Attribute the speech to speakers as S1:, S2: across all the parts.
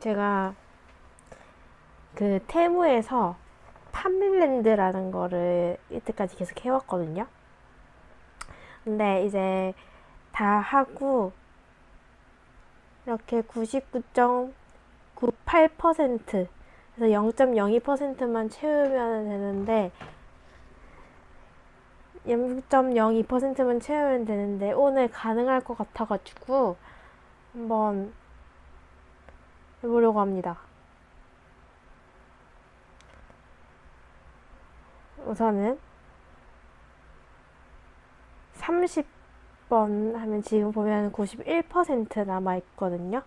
S1: 제가 그 테무에서 판밀랜드라는 거를 이때까지 계속 해왔거든요. 근데 이제 다 하고 이렇게 99.98% 그래서 0.02%만 채우면 되는데 0.02%만 채우면 되는데 오늘 가능할 것 같아가지고 한번 해보려고 합니다. 우선은 30번 하면 지금 보면 91% 남아 있거든요.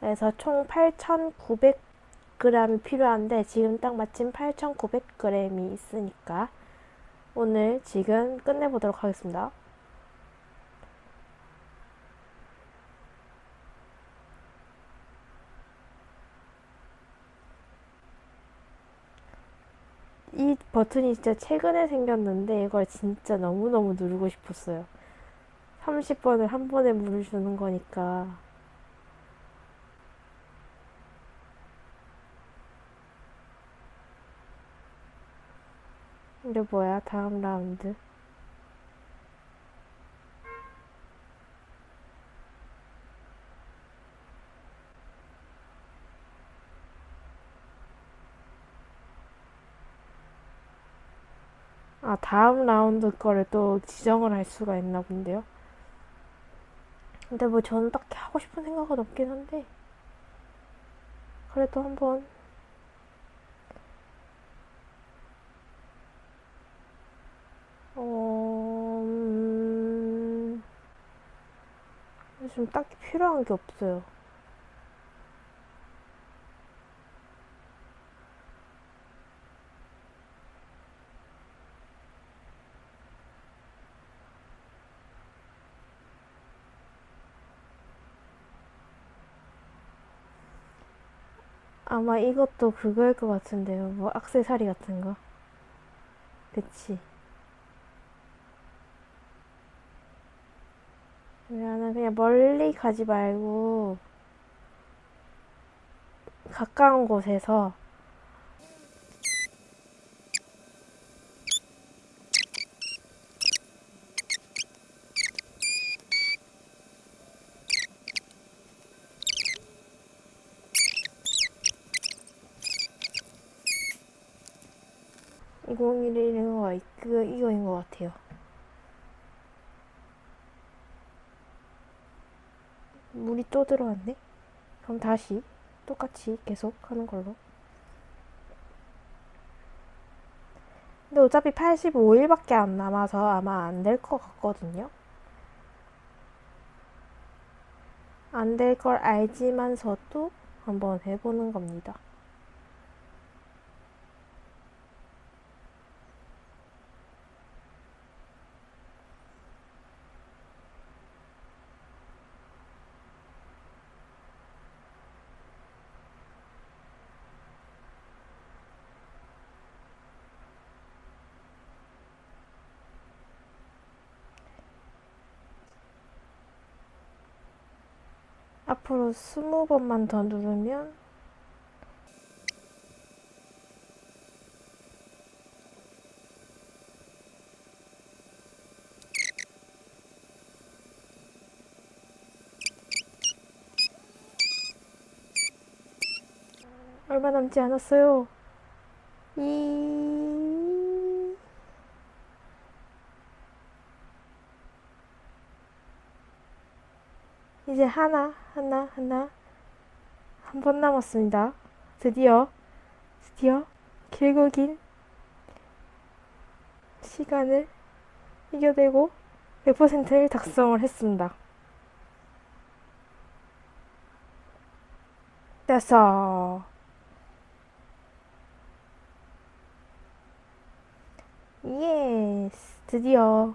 S1: 그래서 총 8,900g이 필요한데 지금 딱 마침 8,900g이 있으니까 오늘 지금 끝내보도록 하겠습니다. 이 버튼이 진짜 최근에 생겼는데 이걸 진짜 너무너무 누르고 싶었어요. 30번을 한 번에 누르주는 거니까. 이게 뭐야, 다음 라운드. 아, 다음 라운드 거를 또 지정을 할 수가 있나 본데요. 근데 뭐 저는 딱히 하고 싶은 생각은 없긴 한데, 그래도 한번, 어, 음, 지금 딱히 필요한 게 없어요. 아마 이것도 그거일 것 같은데요. 뭐, 액세서리 같은 거. 그치. 그러면은 그냥 멀리 가지 말고, 가까운 곳에서, 이 공이를 이런 거, 그, 이거인 것 같아요. 물이 또 들어왔네? 그럼 다시 똑같이 계속 하는 걸로. 근데 어차피 85일밖에 안 남아서 아마 안 될 것 같거든요. 안 될 걸 알지만서도 한번 해보는 겁니다. 앞으로 20번만 더 누르면 얼마 남지 않았어요. 이 이제 하나, 하나, 하나. 한 번 남았습니다. 드디어, 드디어 길고 긴 시간을 이겨내고 100%를 작성을 했습니다. 됐어. 예스. 드디어,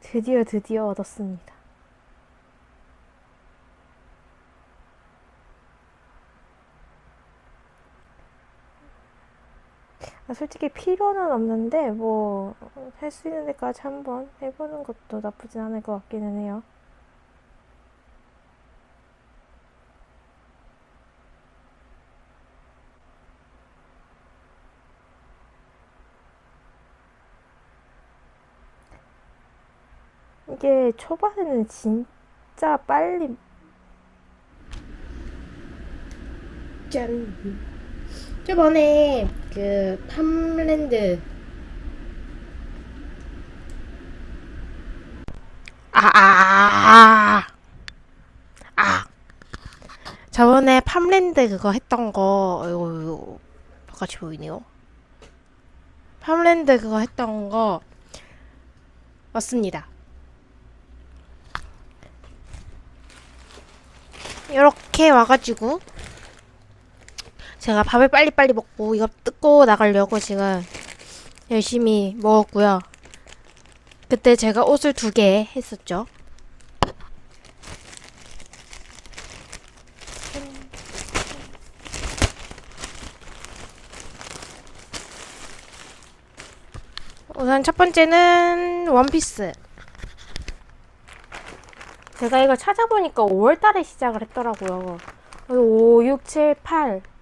S1: 드디어, 드디어 얻었습니다. 아, 솔직히 필요는 없는데 뭐 할 수 있는 데까지 한번 해보는 것도 나쁘진 않을 것 같기는 해요. 이게 초반에는 진짜 빨리
S2: 짠 저번에 그 팜랜드 아, 아, 아, 아. 저번에 팜랜드 그거 했던 거, 이거, 바깥이 보이네요. 팜랜드 그거 했던 거, 맞습니다. 이렇게 와가지고, 제가 밥을 빨리빨리 먹고 이거 뜯고 나가려고 지금 열심히 먹었고요. 그때 제가 옷을 두 개 했었죠. 우선 첫 번째는 원피스.
S1: 제가 이걸 찾아보니까 5월 달에 시작을 했더라고요. 5, 6, 7, 8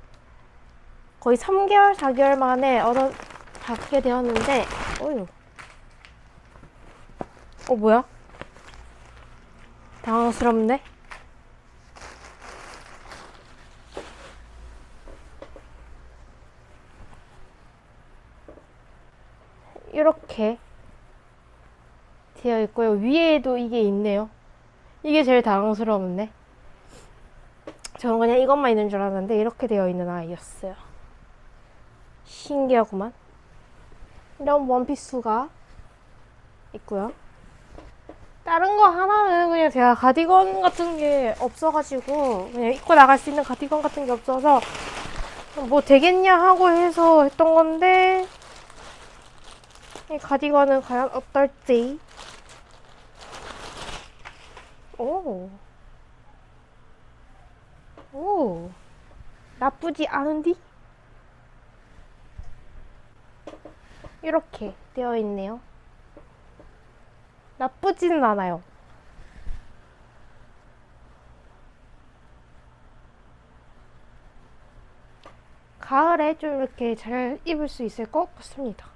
S1: 거의 3개월, 4개월 만에 얻어 받게 되었는데 어휴 어 뭐야? 당황스럽네. 이렇게 되어 있고요. 위에도 이게 있네요. 이게 제일 당황스러운데. 저는 그냥 이것만 있는 줄 알았는데 이렇게 되어 있는 아이였어요. 신기하구만. 이런 원피스가 있고요. 다른 거 하나는 그냥 제가 가디건 같은 게 없어가지고 그냥 입고 나갈 수 있는 가디건 같은 게 없어서 뭐 되겠냐 하고 해서 했던 건데 이 가디건은 과연 어떨지 오. 오. 나쁘지 않은디? 이렇게 되어 있네요. 나쁘지는 않아요. 가을에 좀 이렇게 잘 입을 수 있을 것 같습니다.